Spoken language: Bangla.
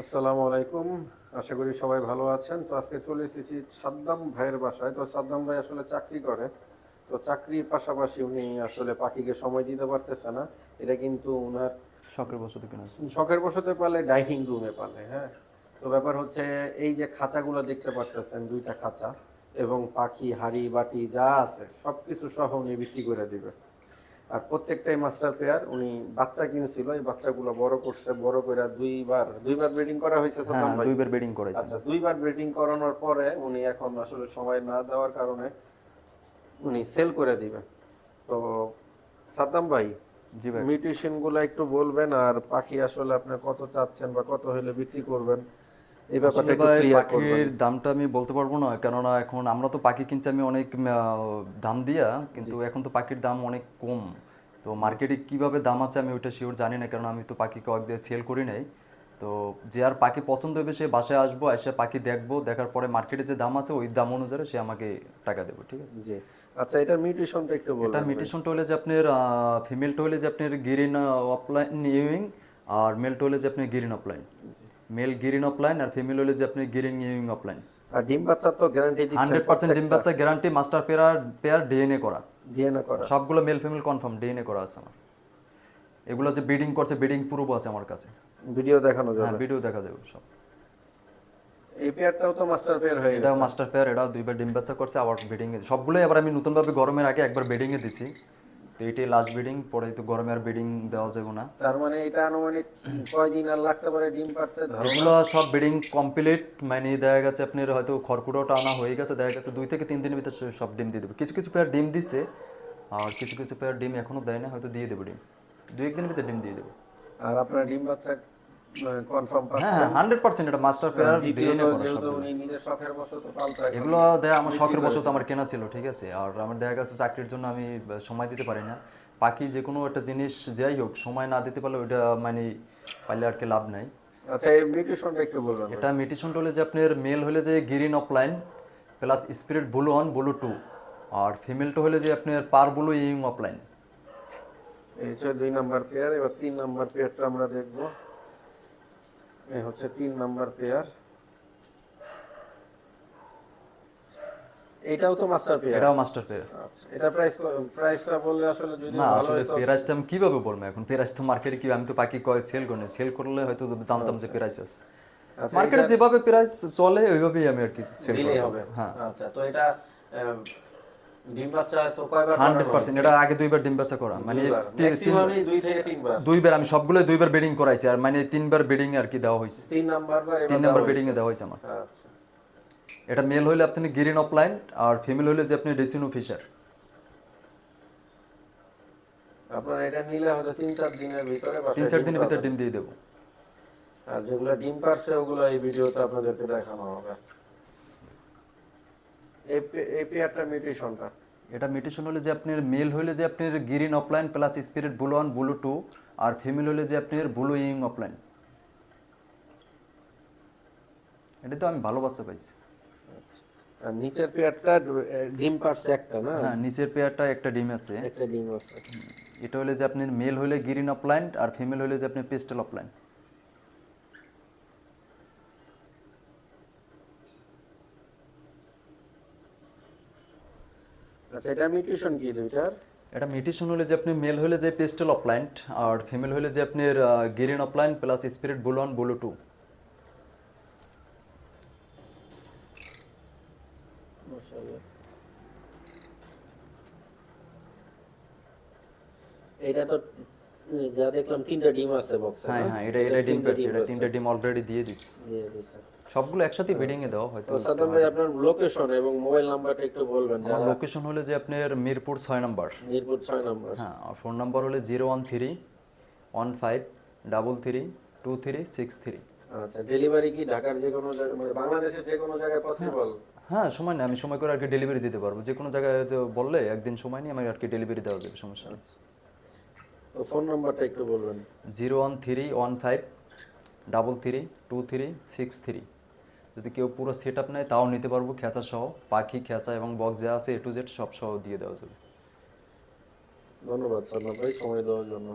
আসসালামু আলাইকুম। আশা করি সবাই ভালো আছেন। তো আজকে চলে এসেছি সাদ্দাম ভাইয়ের বাসায়। তো সাদ্দাম ভাই আসলে চাকরি করে। তো চাকরির পাশাপাশি উনি আসলে পাখিকে সময় দিতে পারতেছে না। এটা কিন্তু ওনার শখের বসত কিনা শখের বসতে পালে ডাইনিং রুমে পালে হ্যাঁ। তো ব্যাপার হচ্ছে এই যে খাঁচাগুলো দেখতে পারতেছেন দুইটা খাঁচা এবং পাখি হাড়ি বাটি যা আছে সব কিছু সহ উনি বিক্রি করে দিবে। আর প্রত্যেকটাই মাস্টার পেয়ার উনি বাচ্চা কিনছিল এই বাচ্চাগুলো বড় করছে বড় করে দুইবার দুইবার ব্রিডিং করা হয়েছে হ্যাঁ দুইবার বেডিং করেছে আচ্ছা দুইবার ব্রিডিং করানোর পরে উনি এখন আসলে সময় না দেওয়ার কারণে উনি সেল করে দিবেন। তো সাদ্দাম ভাই জি ভাই। মিউটেশনগুলো একটু বলবেন আর পাখি আসলে আপনি কত চাচ্ছেন বা কত হলে বিক্রি করবেন? এই ব্যাপারটা একটু ক্লিয়ার পাখির দামটা আমি বলতে পারব না কেননা এখন আমরা তো পাখি কিনছি আমি অনেক দাম দিয়া কিন্তু এখন তো পাখির দাম অনেক কম। তো মার্কেটে কীভাবে দাম আছে আমি ওইটা শিওর জানি না কারণ আমি তো পাখি কয়েক দিয়ে সেল করি নাই। তো যে আর পাখি পছন্দ হবে সে বাসায় আসব এসে পাখি দেখব দেখার পরে মার্কেটে যে দাম আছে ওই দাম অনুযায়ী সে আমাকে টাকা দেবে ঠিক আছে? জি। আচ্ছা এটার মিউটেশনটা একটু এটা বলবেন মিউটেশনটা হলে যে আপনার ফিমেলটা হলে যে আপনার গিরিন অফলাইন ইউইং আর মেলটা হলে যে আপনার green opaline male green opaline আর ফিমেল হলে যে আপনি গিরিন ইউইং অফলাইন আর ডিম বাচ্চা তো গ্যারান্টি হান্ড্রেড পার্সেন্ট ডিম বাচ্চা guarantee master pair pair DNA করা। ডিএনএ করা। সবগুলো মেল ফিমেল কনফার্ম ডিএনএ করা আছে আমার। এগুলো যে ব্রিডিং করছে ব্রিডিং প্রুফ আছে আমার কাছে। ভিডিও দেখানো যাবে। হ্যাঁ ভিডিও দেখা যাবে সব। এই পেয়ারটাও তো মাস্টার পেয়ার হয়ে গেছে। এটাও মাস্টার পেয়ার এটাও দুইবার ডিম বাচ্চা করছে আবার ব্রিডিং এ সবগুলোই আবার আমি নতুনভাবে গরমের আগে একবার ব্রিডিং এ দিছি। তো এটাই লাস্ট ব্রিডিং পরে তো গরমে আর ব্রিডিং দেওয়া যাবে না। তার মানে এটা আনুমানিক কয়দিন আর লাগতে পারে ডিম পারতে ধরো। এগুলো সব ব্রিডিং কমপ্লিট মানে দেখা গেছে আপনার হয়তো খড়কুটোটা টানা হয়ে গেছে দেখা গেছে দুই থেকে তিন দিনের ভিতরে সব ডিম দিয়ে দেবে। কিছু কিছু পেয়ার ডিম দিছে আর কিছু কিছু পেয়ার ডিম এখনও দেয় না হয়তো দিয়ে দেবে ডিম। দুই একদিনের ভিতরে ডিম দিয়ে দেবে। আর আপনার ডিম বাচ্চা কনফার্ম হ্যাঁ হ্যাঁ হান্ড্রেড পার্সেন্ট এটা মাস্টার পেয়ার দ্বিতীয়ত ডিএনএ করা যেহেতু সবগুলো। উনি নিজের শখের বশত পালতে এগুলো দেয় আমার শখের বশত আমার কেনা ছিল ঠিক আছে? আর আমার দেখা গেছে চাকরির জন্য আমি সময় দিতে পারি না। পাখি যে কোনো একটা জিনিস যাই হোক সময় না দিতে পারলে মানে আর কি লাভ নাই। আচ্ছা এই মিউটেশনটা একটু বলবেন। এটা মিটিশন হলে যে আপনার মেল হলে যে green opaline plus split blue one blue two আর ফিমেলটা হলে যে আপনার পার ব্লু ইং অফলাইন এই দুই নাম্বার পেয়ার এবার তিন নাম্বার পেয়ারটা আমরা দেখব। এই হচ্ছে তিন নাম্বার পেয়ার এটাও তো মাস্টার পেয়ার এটাও মাস্টার পেয়ার আচ্ছা এটা প্রাইস প্রাইসটা বললে আসলে যদি না আসলে হতো আমি কীভাবে বলব এখন? প্রাইস তো মার্কেটে কি আমি তো পাখি কয় সেল করি সেল করলে হয়তো জানতাম যে প্রাইস আছে। আচ্ছা, মার্কেটে যেভাবে প্রাইস চলে ওইভাবেই আমি আর কি সেল করি হবে। হ্যাঁ। আচ্ছা তো এটা ডিম বাচ্চা তো কয়বার হান্ড্রেড পার্সেন্ট এটা আগে দুইবার ডিম বাচ্চা করা। মানে ম্যাক্সিমামই দুই থেকে তিনবার। দুইবার আমি সবগুলো দুইবার বেডিং করাইছি আর মানে তিনবার বেডিং আর কি দেওয়া হয়েছে। তিন নাম্বার বার তিন নাম্বার দেওয়া এ দেওয়া হয়েছে আমার। আচ্ছা। এটা মেল হইলে আপনি গ্রিন অফলাইন আর ফিমেল হইলে যে আপনি ডেসিনো ফিশার আপনারা এটা নিলে হয়তো তিন চার দিনের ভিতরে তিন চার দিনের। ভিতরে ডিম দিয়ে দেবো। আর যেগুলো ডিম পারছে ওগুলো এই ভিডিওতে আপনাদেরকে দেখানো হবে। এই পেয়ারটা মিউটেশনটা এটা মিউটেশন হলে যে আপনার মেল হইলে যে আপনার green opaline plus split blue one blue two আর ফিমেল হলে যে আপনার ব্লু ইং অফলাইন এটা তো আমি ভালো বাচ্চা পাইছি নিচের পেয়ারটা ডিম পারছে একটা না? হ্যাঁ নিচের পেয়ারটা একটা ডিম আছে। একটা ডিম আছে। এটা হলে যে আপনার মেল হলে গ্রিন অফলাইন আর ফিমেল হলে যে আপনি পেস্টেল অফলাইন আচ্ছা এটা মিউটেশন কি দুইটার? এটা মিউটেশন হলে যে আপনি মেল হলে যে পেস্টেল অফলাইন আর ফিমেল হলে যে আপনার green opaline plus split blue one blue two. এটা তো যা দেখলাম তিনটা ডিম আছে বক্সে হ্যাঁ হ্যাঁ এটা এটা ডিম পেয়েছে এটা তিনটা ডিম অলরেডি দিয়ে দিস দিয়ে দিছে সবগুলো একসাথে বেডিং এ দেওয়া হয়তো। তো সাদ্দাম ভাই আপনার লোকেশন এবং মোবাইল নাম্বারটা একটু বলবেন আমার লোকেশন হলে যে আপনার মিরপুর ছয় নম্বর। মিরপুর ছয় নম্বর। হ্যাঁ আর ফোন নাম্বার হলে zero one three one five double three two three six three. আচ্ছা ডেলিভারি কি ঢাকার যে কোনো জায়গায় মানে বাংলাদেশের যে কোনো জায়গায় পসিবল হ্যাঁ সময় নেই আমি সময় করে আর কি ডেলিভারি দিতে পারব। যে কোনো জায়গায় বললে একদিন সময় নিয়ে আমি আর কি ডেলিভারি দেওয়া যাবে সমস্যা নেই। তো ফোন নাম্বারটা একটু বলবেন। Zero one three one five double three two three six three. যদি কেউ পুরো সেট আপ নেয়, তাও নিতে পারব। খেঁচা সহ, পাখি খেঁচা এবং বক্স যা আছে এ টু জেড সব সহ দিয়ে দেওয়া যাবে। ধন্যবাদ সময় দেওয়ার জন্য।